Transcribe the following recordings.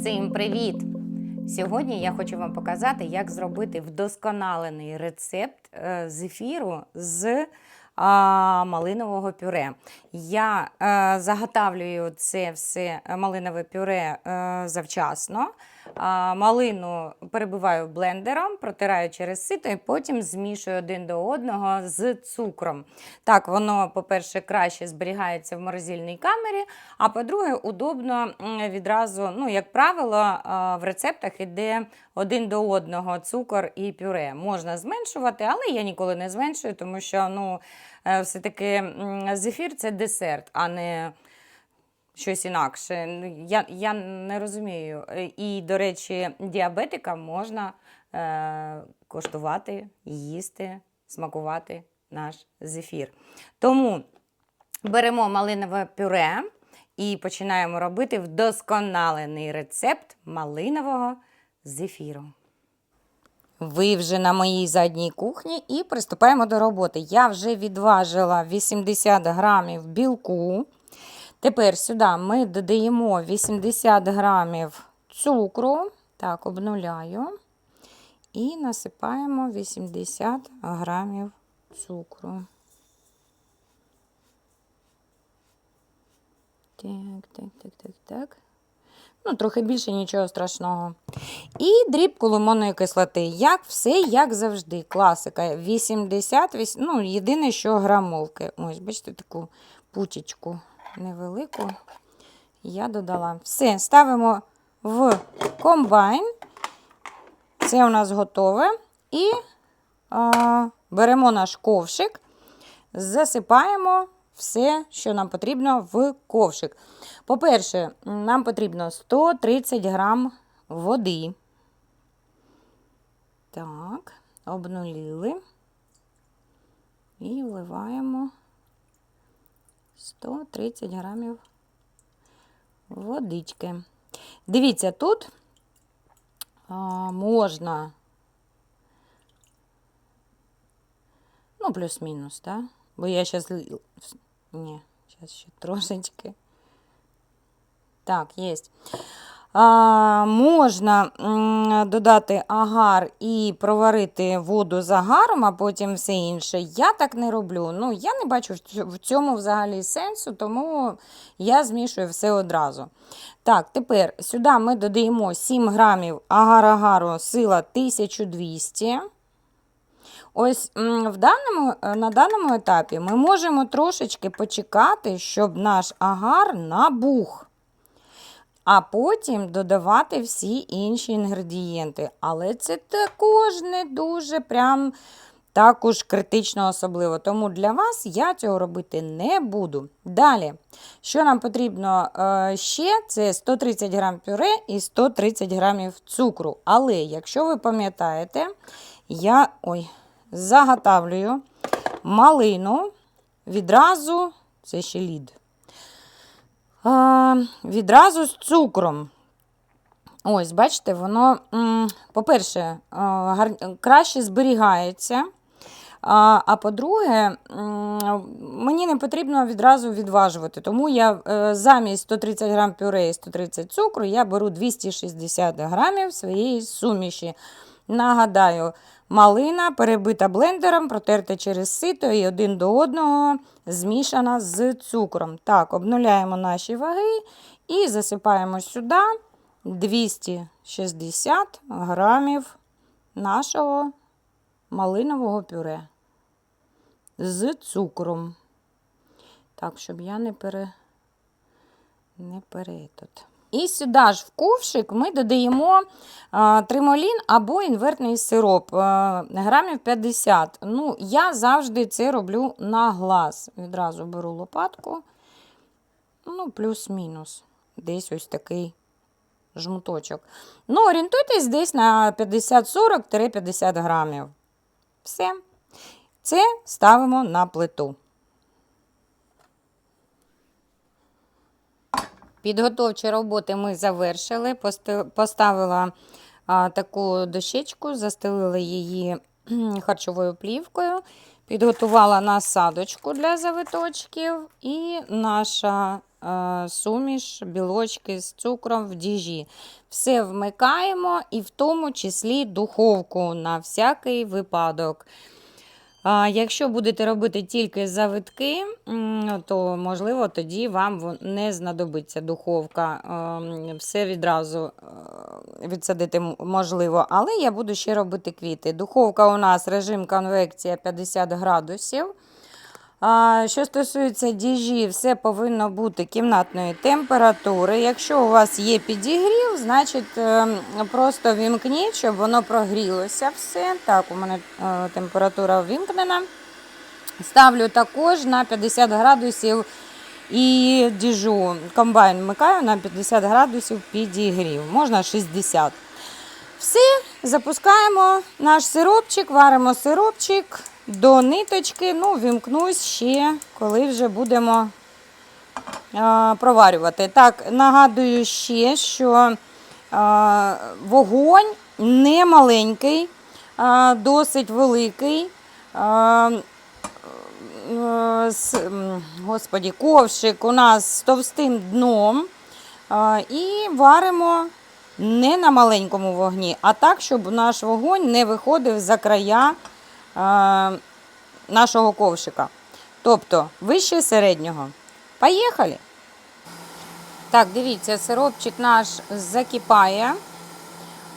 Всім привіт! Сьогодні я хочу вам показати, як зробити вдосконалений рецепт зефіру з малинового пюре. Я е, заготавлюю це все е, малинове пюре е, завчасно. Малину перебиваю блендером, протираю через сито і потім змішую один до одного з цукром. Так, воно, по-перше, краще зберігається в морозильній камері, а по-друге, удобно відразу, ну, як правило, в рецептах іде один до одного цукор і пюре. Можна зменшувати, але я ніколи не зменшую, тому що ну, е, все-таки зефір це десерт, а не щось інакше. Ну, Я, я не розумію. Е, І, до речі, діабетикам можна е, коштувати, їсти, смакувати наш зефір. Тому беремо малинове пюре і починаємо робити вдосконалений рецепт малинового зефіру. Ви вже на моїй задній кухні і приступаємо до роботи. Я вже відважила 80 грамів білку. Тепер сюди ми додаємо 80 грамів цукру. Так, обнуляю. І насипаємо 80 грамів цукру. Так, так, так, так, так. Ну, трохи більше нічого страшного. І дрібку лимонної кислоти. Як все, як завжди. Класика. 80, віс- ну, єдине, що грамовки. Ось, бачите, таку пучечку невелику. Я додала. Все, ставимо в комбайн. Це у нас готове. І а, беремо наш ковшик, засипаємо все, що нам потрібно в ковшик. По-перше, нам потрібно 130 грам води. Так, обнуліли. І вливаємо 130 грамів водички. Дивіться, тут а, можна, ну, плюс-мінус, так? Бо я зараз, ні, зараз ще трошечки. Так, є. А, можна додати агар і проварити воду з агаром, а потім все інше. Я так не роблю. Ну, я не бачу в цьому взагалі сенсу, тому я змішую все одразу. Так, тепер сюди ми додаємо 7 грамів агар-агару, сила 1200. Ось в даному, е, на даному етапі ми можемо трошечки почекати, щоб наш агар набух а потім додавати всі інші інгредієнти. Але це також не дуже прям також критично особливо. Тому для вас я цього робити не буду. Далі, що нам потрібно е, ще, це 130 грам пюре і 130 грамів цукру. Але, якщо ви пам'ятаєте, я ой, заготавлюю малину відразу, це ще лід. Відразу з цукром. Ось, бачите, воно, по-перше, краще зберігається. А, а по-друге, мені не потрібно відразу відважувати, тому я е, замість 130 грам пюре і 130 цукру я беру 260 грамів своєї суміші. Нагадаю, малина перебита блендером, протерта через сито і один до одного змішана з цукром. Так, обнуляємо наші ваги і засипаємо сюди 260 грамів нашого малинового пюре з цукром. Так, щоб я не пере... не перетут. І сюди ж в ковшик ми додаємо тримолін або інвертний сироп а, грамів 50. Ну, я завжди це роблю на глаз. Відразу беру лопатку, ну, плюс-мінус. Десь ось такий жмуточок. Ну, орієнтуйтесь десь на 50-40-50 грамів. Все. Це ставимо на плиту. Підготовчі роботи ми завершили. Поставила таку дощечку, застелила її харчовою плівкою, підготувала насадочку для завиточків, і наша суміш білочки з цукром в діжі. Все вмикаємо і в тому числі духовку на всякий випадок. А якщо будете робити тільки завитки, то можливо тоді вам не знадобиться духовка. Ем, Все відразу е, відсадити можливо. Але я буду ще робити квіти. Духовка у нас режим конвекція 50 градусів. Що стосується діжі, все повинно бути кімнатної температури. Якщо у вас є підігрів, значить е, просто вімкніть, щоб воно прогрілося все. Так, у мене е, температура вімкнена. Ставлю також на 50 градусів і діжу. Комбайн вмикаю на 50 градусів підігрів. Можна 60. Все, запускаємо наш сиропчик, варимо сиропчик до ниточки. Ну, вімкнусь ще, коли вже будемо проварювати. Так, нагадую ще, що вогонь не маленький, досить великий. Е, господі, ковшик у нас з товстим дном. І варимо не на маленькому вогні, а так, щоб наш вогонь не виходив за края нашого ковшика. Тобто вище середнього. Поїхали! Так, дивіться, сиропчик наш закипає.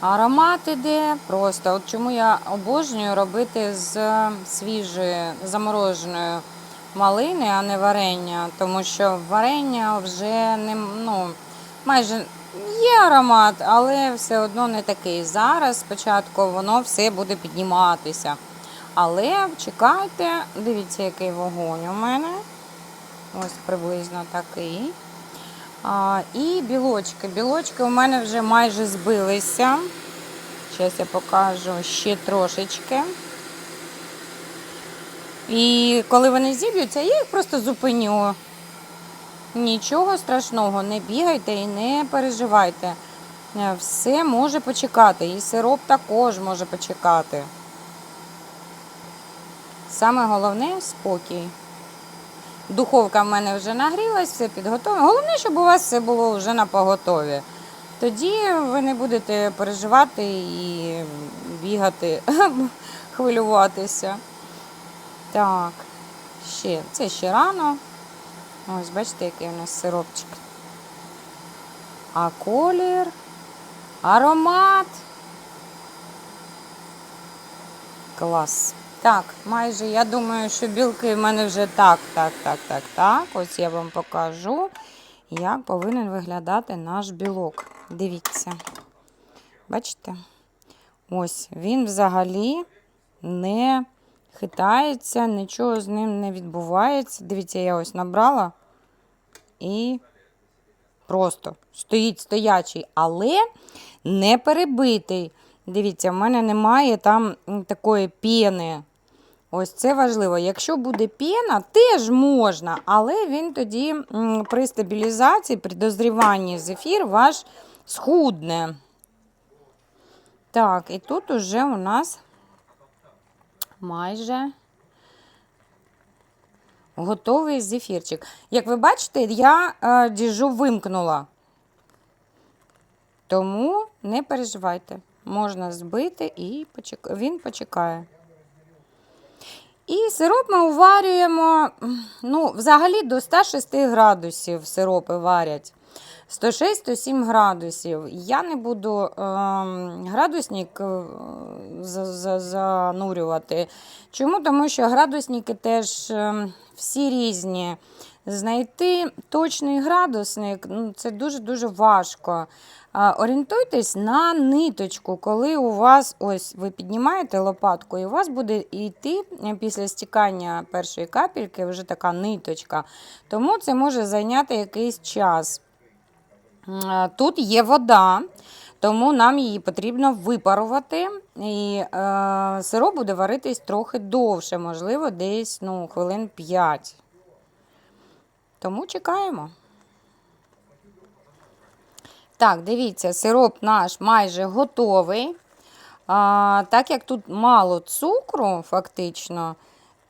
Аромат іде просто. От чому я обожнюю робити з свіжої замороженої малини, а не варення. Тому що варення вже не ну, майже є аромат, але все одно не такий. Зараз спочатку воно все буде підніматися. Але чекайте, дивіться, який вогонь у мене. Ось приблизно такий. А, і білочки. Білочки у мене вже майже збилися. Зараз я покажу ще трошечки. І коли вони зіб'ються, я їх просто зупиню. Нічого страшного, не бігайте і не переживайте. Е, Все може почекати. І сироп також може почекати. Саме головне спокій. Духовка в мене вже нагрілась, все підготовлено. Головне, щоб у вас все було вже на поготові. Тоді ви не будете переживати і бігати, хвилюватися. Так, ще, це ще рано. Ось, бачите, який у нас сиропчик. А колір, аромат. Клас. Так, майже я думаю, що білки в мене вже так, так, так, так, так. Ось я вам покажу, як повинен виглядати наш білок. Дивіться. Бачите? Ось він взагалі не хитається, нічого з ним не відбувається. Дивіться, я ось набрала і просто стоїть стоячий, але не перебитий. Дивіться, в мене немає там такої пени. Ось це важливо. Якщо буде пена, теж можна, але він тоді при стабілізації, при дозріванні зефір ваш схудне. Так, і тут уже у нас майже готовий зефірчик. Як ви бачите, я е, діжу вимкнула. Тому не переживайте. Можна збити і він почекає. І сироп ми уварюємо, ну, взагалі до 106 градусів сиропи варять. 106-107 градусів. Я не буду ем, градусник е, за- занурювати. Чому? Тому що градусники теж ем, всі різні. Знайти точний градусник ну, це дуже-дуже важко. Орієнтуйтесь на ниточку, коли у вас ось ви піднімаєте лопатку, і у вас буде йти е, після стікання першої капельки вже така ниточка. Тому це може зайняти якийсь час. Тут є вода, тому нам її потрібно випарувати. І е, сироп буде варитись трохи довше, можливо, десь ну, хвилин 5. Тому чекаємо. Так, дивіться, сироп наш майже готовий. А, так як тут мало цукру, фактично,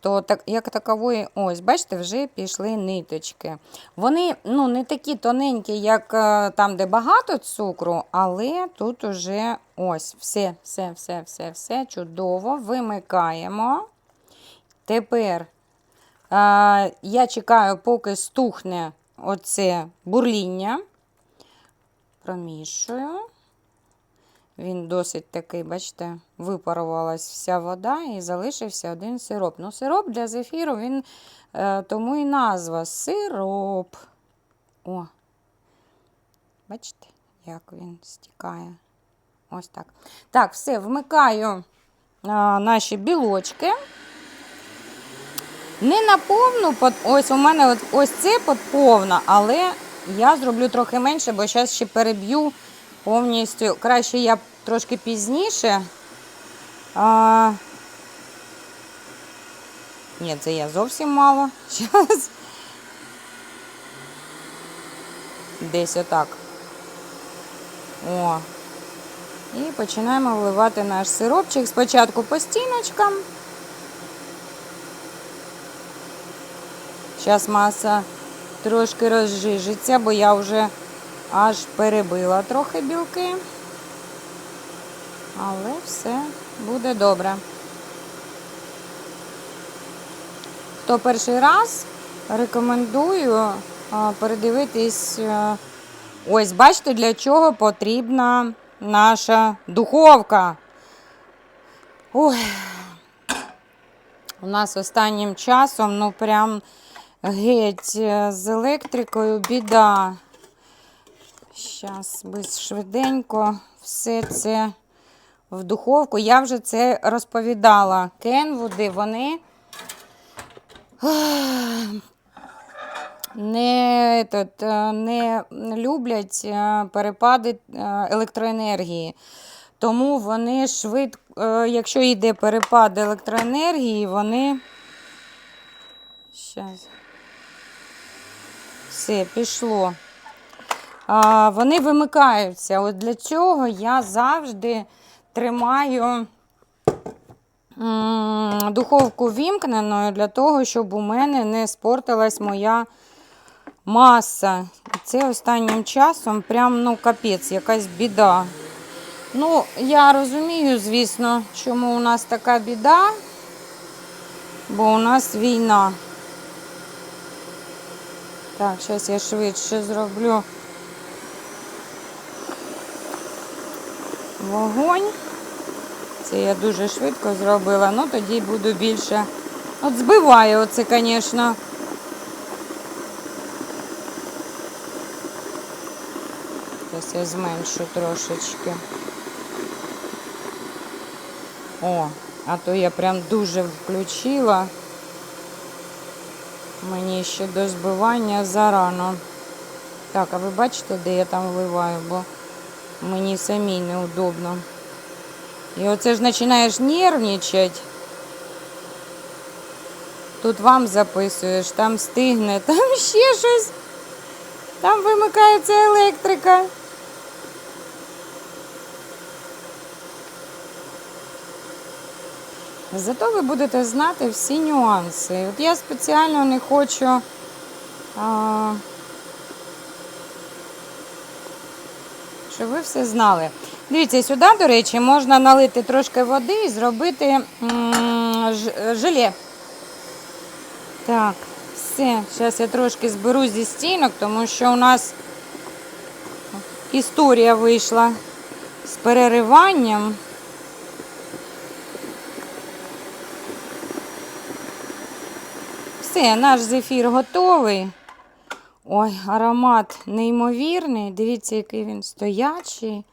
то так, як такової, ось, бачите, вже пішли ниточки. Вони ну, не такі тоненькі, як е, там, де багато цукру, але тут уже ось все, все, все, все, все чудово. Вимикаємо. Тепер е, я чекаю, поки стухне оце бурління. Промішую. Він досить такий, бачите, випарувалась вся вода і залишився один сироп. Ну, сироп для зефіру, він е, тому і назва сироп. О, бачите, як він стікає. Ось так. Так, все, вмикаю е, наші білочки. Не на повну, ось у мене ось це повна, але я зроблю трохи менше, бо зараз ще переб'ю повністю. Краще я трошки пізніше. А... Ні, це я зовсім мало. Зараз. Десь отак. О. І починаємо вливати наш сиропчик. Спочатку по стіночкам. Зараз маса трошки розжижиться, бо я вже аж перебила трохи білки. Але все буде добре. Хто перший раз, рекомендую передивитись. Ось, бачите, для чого потрібна наша духовка. Ой. У нас останнім часом, ну прям геть е, з електрикою біда. Зараз швиденько все це в духовку. Я вже це розповідала. Кенвуди, вони не, этот, е, не люблять е, перепади електроенергії. Тому вони швидко, якщо йде перепад електроенергії, вони. Щас. Все, пішло. А, вони вимикаються. От для цього я завжди тримаю духовку вімкненою для того, щоб у мене не спортилась моя маса. Це останнім часом прям ну, капець, якась біда. Ну, я розумію, звісно, чому у нас така біда, бо у нас війна. Так, зараз я швидше зроблю вогонь. Це я дуже швидко зробила, ну тоді буду більше. От збиває оце, звісно. Зараз я зменшу трошечки. О, а то я прям дуже включила. Мені ще до збивання зарано. Так, а ви бачите, де я там вливаю, бо мені самій неудобно. І оце ж починаєш нервничати. Тут вам записуєш, там стигне, там ще щось. Там вимикається електрика. Зато ви будете знати всі нюанси. От я спеціально не хочу. Щоб ви все знали. Дивіться, сюди, до речі, можна налити трошки води і зробити желе. Так, все. Зараз я трошки зберу зі стінок, тому що у нас історія вийшла з перериванням. Все, наш зефір готовий. Ой, аромат неймовірний. Дивіться, який він стоячий.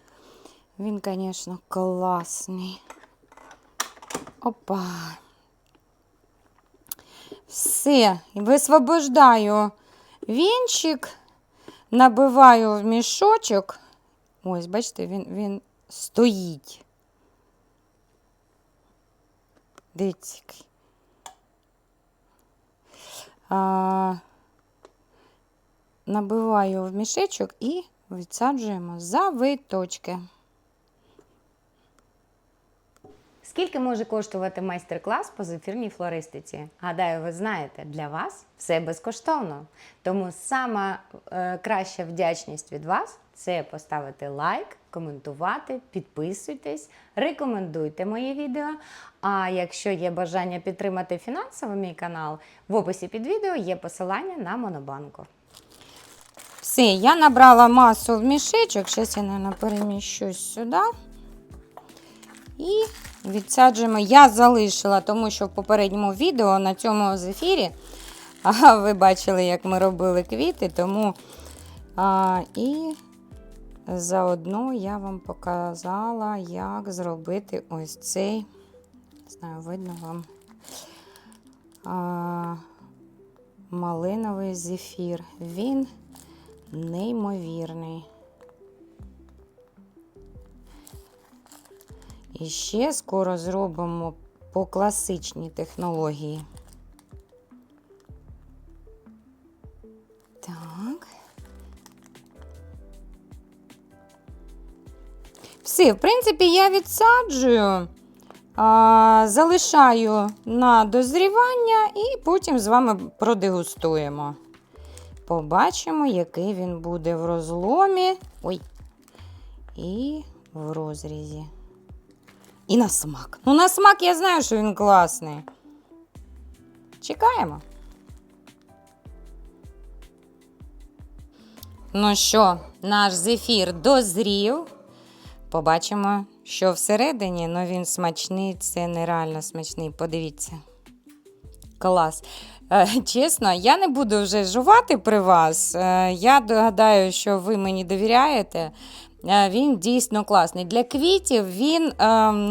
Він, звісно, класний. Опа. Все, висвобождаю вінчик, набиваю в мішочок. Ось, бачите, він, він стоїть. Дивіться. Набиваю в мішечок і відсаджуємо завиточки. Скільки може коштувати майстер-клас по зефірній флористиці? Гадаю, ви знаєте, для вас все безкоштовно. Тому сама е, краща вдячність від вас це поставити лайк, коментувати, підписуйтесь, рекомендуйте моє відео. А якщо є бажання підтримати фінансово мій канал, в описі під відео є посилання на Монобанку. Все, я набрала масу в мішечок. Зараз я, мабуть, переміщусь сюди. І відсаджуємо. Я залишила, тому що в попередньому відео на цьому зефірі ви бачили, як ми робили квіти, тому а, і заодно я вам показала, як зробити ось цей, не знаю, видно вам. А, малиновий зефір. Він неймовірний. І ще скоро зробимо по класичній технології. Так. Все, в принципі, я відсаджую, а, залишаю на дозрівання і потім з вами продегустуємо. Побачимо, який він буде в розломі. Ой. І в розрізі. І на смак. Ну, на смак я знаю, що він класний. Чекаємо. Ну що, наш зефір дозрів. Побачимо, що всередині. Ну, він смачний, це нереально смачний. Подивіться. Клас. Е, Чесно, я не буду вже жувати при вас. Е, Я гадаю, що ви мені довіряєте. Е, Він дійсно класний. Для квітів він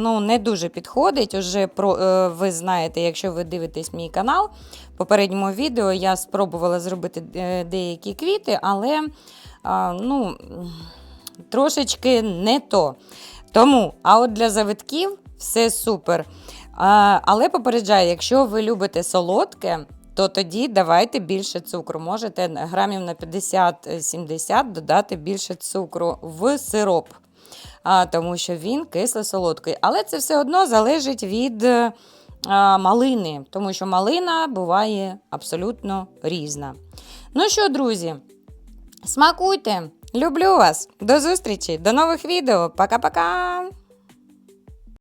ну, не дуже підходить. Уже про, ви знаєте, якщо ви дивитесь мій канал. В попередньому відео я спробувала зробити деякі квіти, але ну, трошечки не то. Тому, а от для завитків все супер. А, але попереджаю, якщо ви любите солодке, то тоді давайте більше цукру. Можете грамів на 50-70 додати більше цукру в сироп, а, тому що він кисло-солодкий. Але це все одно залежить від е, а, малини, тому що малина буває абсолютно різна. Ну що, друзі, смакуйте! Люблю вас! До зустрічі, до нових відео. Пока-пока!